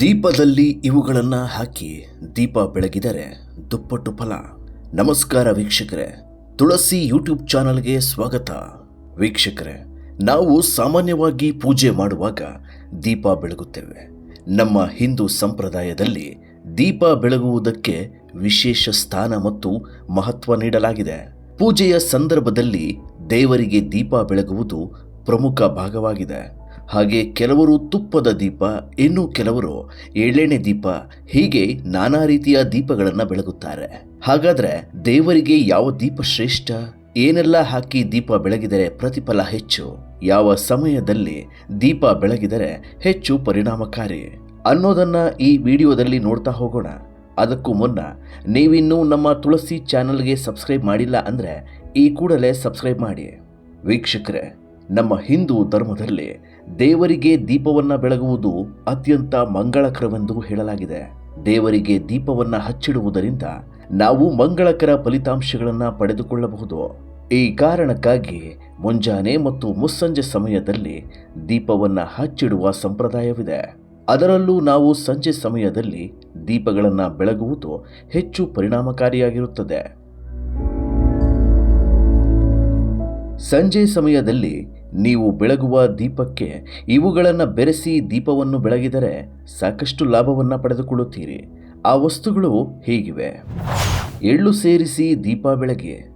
ದೀಪದಲ್ಲಿ ಇವುಗಳನ್ನು ಹಾಕಿ ದೀಪ ಬೆಳಗಿದರೆ ದುಪ್ಪಟ್ಟು ಫಲ. ನಮಸ್ಕಾರ ವೀಕ್ಷಕರೇ, ತುಳಸಿ ಯೂಟ್ಯೂಬ್ ಚಾನಲ್ಗೆ ಸ್ವಾಗತ. ವೀಕ್ಷಕರೇ, ನಾವು ಸಾಮಾನ್ಯವಾಗಿ ಪೂಜೆ ಮಾಡುವಾಗ ದೀಪ ಬೆಳಗುತ್ತೇವೆ. ನಮ್ಮ ಹಿಂದೂ ಸಂಪ್ರದಾಯದಲ್ಲಿ ದೀಪ ಬೆಳಗುವುದಕ್ಕೆ ವಿಶೇಷ ಸ್ಥಾನ ಮತ್ತು ಮಹತ್ವ ನೀಡಲಾಗಿದೆ. ಪೂಜೆಯ ಸಂದರ್ಭದಲ್ಲಿ ದೇವರಿಗೆ ದೀಪ ಬೆಳಗುವುದು ಪ್ರಮುಖ ಭಾಗವಾಗಿದೆ. ಹಾಗೆ ಕೆಲವರು ತುಪ್ಪದ ದೀಪ, ಇನ್ನು ಕೆಲವರು ಎಳ್ಳೆಣ್ಣೆ ದೀಪ, ಹೀಗೆ ನಾನಾ ರೀತಿಯ ದೀಪಗಳನ್ನು ಬೆಳಗುತ್ತಾರೆ. ಹಾಗಾದ್ರೆ ದೇವರಿಗೆ ಯಾವ ದೀಪ ಶ್ರೇಷ್ಠ? ಏನೆಲ್ಲ ಹಾಕಿ ದೀಪ ಬೆಳಗಿದರೆ ಪ್ರತಿಫಲ ಹೆಚ್ಚು? ಯಾವ ಸಮಯದಲ್ಲಿ ದೀಪ ಬೆಳಗಿದರೆ ಹೆಚ್ಚು ಪರಿಣಾಮಕಾರಿ? ಅನ್ನೋದನ್ನ ಈ ವಿಡಿಯೋದಲ್ಲಿ ನೋಡ್ತಾ ಹೋಗೋಣ. ಅದಕ್ಕೂ ಮುನ್ನ ನೀವಿನ್ನೂ ನಮ್ಮ ತುಳಸಿ ಚಾನಲ್ಗೆ ಸಬ್ಸ್ಕ್ರೈಬ್ ಮಾಡಿಲ್ಲ ಅಂದರೆ ಈ ಕೂಡಲೇ ಸಬ್ಸ್ಕ್ರೈಬ್ ಮಾಡಿ. ವೀಕ್ಷಕರೇ ನಮ್ಮ ಹಿಂದೂ ಧರ್ಮದಲ್ಲಿ ದೇವರಿಗೆ ದೀಪವನ್ನು ಬೆಳಗುವುದು ಅತ್ಯಂತ ಮಂಗಳಕರವೆಂದು ಹೇಳಲಾಗಿದೆ. ದೇವರಿಗೆ ದೀಪವನ್ನು ಹಚ್ಚಿಡುವುದರಿಂದ ನಾವು ಮಂಗಳಕರ ಫಲಿತಾಂಶಗಳನ್ನು ಪಡೆದುಕೊಳ್ಳಬಹುದು. ಈ ಕಾರಣಕ್ಕಾಗಿ ಮುಂಜಾನೆ ಮತ್ತು ಮುಸ್ಸಂಜೆ ಸಮಯದಲ್ಲಿ ದೀಪವನ್ನು ಹಚ್ಚಿಡುವ ಸಂಪ್ರದಾಯವಿದೆ. ಅದರಲ್ಲೂ ನಾವು ಸಂಜೆ ಸಮಯದಲ್ಲಿ ದೀಪಗಳನ್ನು ಬೆಳಗುವುದು ಹೆಚ್ಚು ಪರಿಣಾಮಕಾರಿಯಾಗಿರುತ್ತದೆ. ಸಂಜೆ ಸಮಯದಲ್ಲಿ ನೀವು ಬೆಳಗುವ ದೀಪಕ್ಕೆ ಇವುಗಳನ್ನು ಬೆರೆಸಿ ದೀಪವನ್ನು ಬೆಳಗಿದರೆ ಸಾಕಷ್ಟು ಲಾಭವನ್ನು ಪಡೆದುಕೊಳ್ಳುತ್ತೀರಿ. ಆ ವಸ್ತುಗಳು ಹೀಗಿವೆ. ಎಳ್ಳು ಸೇರಿಸಿ ದೀಪ ಬೆಳಗಿ,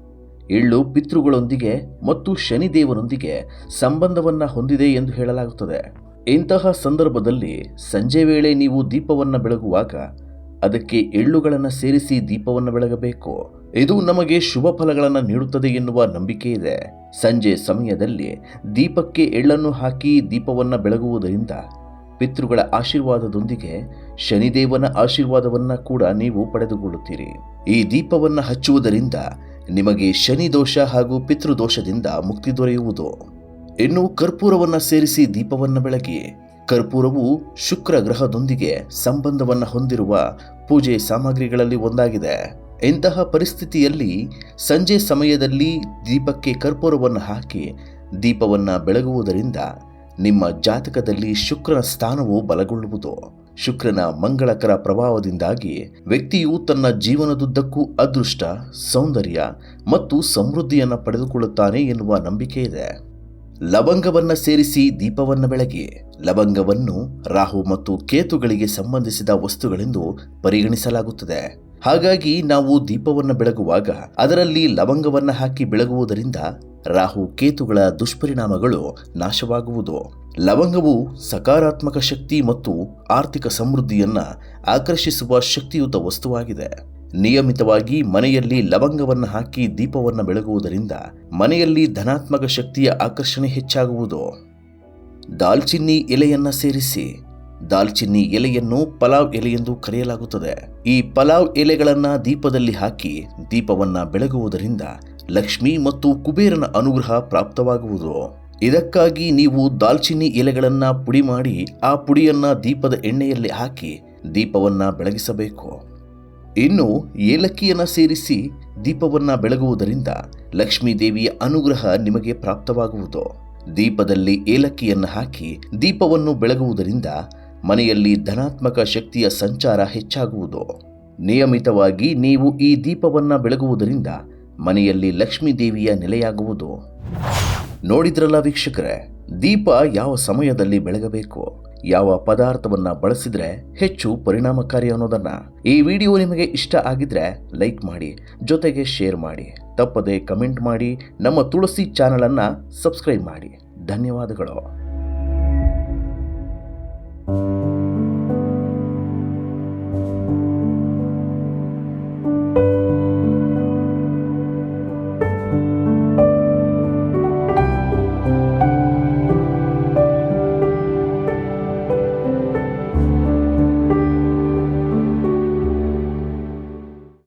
ಎಳ್ಳು ಪಿತೃಗಳೊಂದಿಗೆ ಮತ್ತು ಶನಿದೇವನೊಂದಿಗೆ ಸಂಬಂಧವನ್ನು ಹೊಂದಿದೆ ಎಂದು ಹೇಳಲಾಗುತ್ತದೆ. ಇಂತಹ ಸಂದರ್ಭದಲ್ಲಿ ಸಂಜೆ ವೇಳೆ ನೀವು ದೀಪವನ್ನು ಬೆಳಗುವಾಗ ಅದಕ್ಕೆ ಎಳ್ಳುಗಳನ್ನು ಸೇರಿಸಿ ದೀಪವನ್ನು ಬೆಳಗಬೇಕು. ಇದು ನಮಗೆ ಶುಭ ಫಲಗಳನ್ನು ನೀಡುತ್ತದೆ ಎನ್ನುವ ನಂಬಿಕೆ ಇದೆ. ಸಂಜೆ ಸಮಯದಲ್ಲಿ ದೀಪಕ್ಕೆ ಎಳ್ಳನ್ನು ಹಾಕಿ ದೀಪವನ್ನು ಬೆಳಗುವುದರಿಂದ ಪಿತೃಗಳ ಆಶೀರ್ವಾದದೊಂದಿಗೆ ಶನಿದೇವನ ಆಶೀರ್ವಾದವನ್ನು ಕೂಡ ನೀವು ಪಡೆದುಕೊಳ್ಳುತ್ತೀರಿ. ಈ ದೀಪವನ್ನು ಹಚ್ಚುವುದರಿಂದ ನಿಮಗೆ ಶನಿ ದೋಷ ಹಾಗೂ ಪಿತೃದೋಷದಿಂದ ಮುಕ್ತಿ ದೊರೆಯುವುದು. ಇನ್ನು ಕರ್ಪೂರವನ್ನು ಸೇರಿಸಿ ದೀಪವನ್ನು ಬೆಳಗಿ ಕರ್ಪೂರವು ಶುಕ್ರ ಗ್ರಹದೊಂದಿಗೆ ಸಂಬಂಧವನ್ನು ಹೊಂದಿರುವ ಪೂಜೆ ಸಾಮಗ್ರಿಗಳಲ್ಲಿ ಒಂದಾಗಿದೆ. ಇಂತಹ ಪರಿಸ್ಥಿತಿಯಲ್ಲಿ ಸಂಜೆ ಸಮಯದಲ್ಲಿ ದೀಪಕ್ಕೆ ಕರ್ಪೂರವನ್ನು ಹಾಕಿ ದೀಪವನ್ನು ಬೆಳಗುವುದರಿಂದ ನಿಮ್ಮ ಜಾತಕದಲ್ಲಿ ಶುಕ್ರನ ಸ್ಥಾನವು ಬಲಗೊಳ್ಳುವುದು. ಶುಕ್ರನ ಮಂಗಳಕರ ಪ್ರಭಾವದಿಂದಾಗಿ ವ್ಯಕ್ತಿಯು ತನ್ನ ಜೀವನದುದ್ದಕ್ಕೂ ಅದೃಷ್ಟ, ಸೌಂದರ್ಯ ಮತ್ತು ಸಮೃದ್ಧಿಯನ್ನು ಪಡೆದುಕೊಳ್ಳುತ್ತಾನೆ ಎನ್ನುವ ನಂಬಿಕೆ ಇದೆ. ಲವಂಗವನ್ನು ಸೇರಿಸಿ ದೀಪವನ್ನು ಬೆಳಗಿ. ಲವಂಗವನ್ನು ರಾಹು ಮತ್ತು ಕೇತುಗಳಿಗೆ ಸಂಬಂಧಿಸಿದ ವಸ್ತುಗಳೆಂದು ಪರಿಗಣಿಸಲಾಗುತ್ತದೆ. ಹಾಗಾಗಿ ನಾವು ದೀಪವನ್ನು ಬೆಳಗುವಾಗ ಅದರಲ್ಲಿ ಲವಂಗವನ್ನು ಹಾಕಿ ಬೆಳಗುವುದರಿಂದ ರಾಹು ಕೇತುಗಳ ದುಷ್ಪರಿಣಾಮಗಳು ನಾಶವಾಗುವುದು. ಲವಂಗವು ಸಕಾರಾತ್ಮಕ ಶಕ್ತಿ ಮತ್ತು ಆರ್ಥಿಕ ಸಮೃದ್ಧಿಯನ್ನ ಆಕರ್ಷಿಸುವ ಶಕ್ತಿಯುತ ವಸ್ತುವಾಗಿದೆ. ನಿಯಮಿತವಾಗಿ ಮನೆಯಲ್ಲಿ ಲವಂಗವನ್ನು ಹಾಕಿ ದೀಪವನ್ನು ಬೆಳಗುವುದರಿಂದ ಮನೆಯಲ್ಲಿ ಧನಾತ್ಮಕ ಶಕ್ತಿಯ ಆಕರ್ಷಣೆ ಹೆಚ್ಚಾಗುವುದು. ದಾಲ್ಚಿನ್ನಿ ಎಲೆಯನ್ನ ಸೇರಿಸಿ ದಾಲ್ಚಿನ್ನಿ ಎಲೆಯನ್ನು ಪಲಾವ್ ಎಲೆ ಎಂದು ಕರೆಯಲಾಗುತ್ತದೆ. ಈ ಪಲಾವ್ ಎಲೆಗಳನ್ನ ದೀಪದಲ್ಲಿ ಹಾಕಿ ದೀಪವನ್ನ ಬೆಳಗುವುದರಿಂದ ಲಕ್ಷ್ಮಿ ಮತ್ತು ಕುಬೇರನ ಅನುಗ್ರಹ ಪ್ರಾಪ್ತವಾಗುವುದು. ಇದಕ್ಕಾಗಿ ನೀವು ದಾಲ್ಚಿನ್ನಿ ಎಲೆಗಳನ್ನು ಪುಡಿ ಮಾಡಿ ಆ ಪುಡಿಯನ್ನ ದೀಪದ ಎಣ್ಣೆಯಲ್ಲಿ ಹಾಕಿ ದೀಪವನ್ನ ಬೆಳಗಿಸಬೇಕು. ಇನ್ನು ಏಲಕ್ಕಿಯನ್ನು ಸೇರಿಸಿ ದೀಪವನ್ನ ಬೆಳಗುವುದರಿಂದ ಲಕ್ಷ್ಮೀ ದೇವಿಯ ಅನುಗ್ರಹ ನಿಮಗೆ ಪ್ರಾಪ್ತವಾಗುವುದು. ದೀಪದಲ್ಲಿ ಏಲಕ್ಕಿಯನ್ನು ಹಾಕಿ ದೀಪವನ್ನು ಬೆಳಗುವುದರಿಂದ ಮನೆಯಲ್ಲಿ ಧನಾತ್ಮಕ ಶಕ್ತಿಯ ಸಂಚಾರ ಹೆಚ್ಚಾಗುವುದು. ನಿಯಮಿತವಾಗಿ ನೀವು ಈ ದೀಪವನ್ನು ಬೆಳಗುವುದರಿಂದ ಮನೆಯಲ್ಲಿ ಲಕ್ಷ್ಮೀ ದೇವಿಯ ನೆಲೆಯಾಗುವುದು. ನೋಡಿದ್ರಲ್ಲ ವೀಕ್ಷಕರೇ, ದೀಪ ಯಾವ ಸಮಯದಲ್ಲಿ ಬೆಳಗಬೇಕು? ಯಾವ ಪದಾರ್ಥವನ್ನ ಬಳಸಿದ್ರೆ ಹೆಚ್ಚು ಪರಿಣಾಮಕಾರಿ ಅನ್ನೋದನ್ನ? ಈ ವಿಡಿಯೋ ನಿಮಗೆ ಇಷ್ಟ ಆಗಿದ್ರೆ ಲೈಕ್ ಮಾಡಿ, ಜೊತೆಗೆ ಶೇರ್ ಮಾಡಿ. ತಪ್ಪದೆ ಕಮೆಂಟ್ ಮಾಡಿ, ನಮ್ಮ ತುಳಸಿ ಚಾನಲ್ ಅನ್ನ ಸಬ್ಸ್ಕ್ರೈಬ್ ಮಾಡಿ. ಧನ್ಯವಾದಗಳು.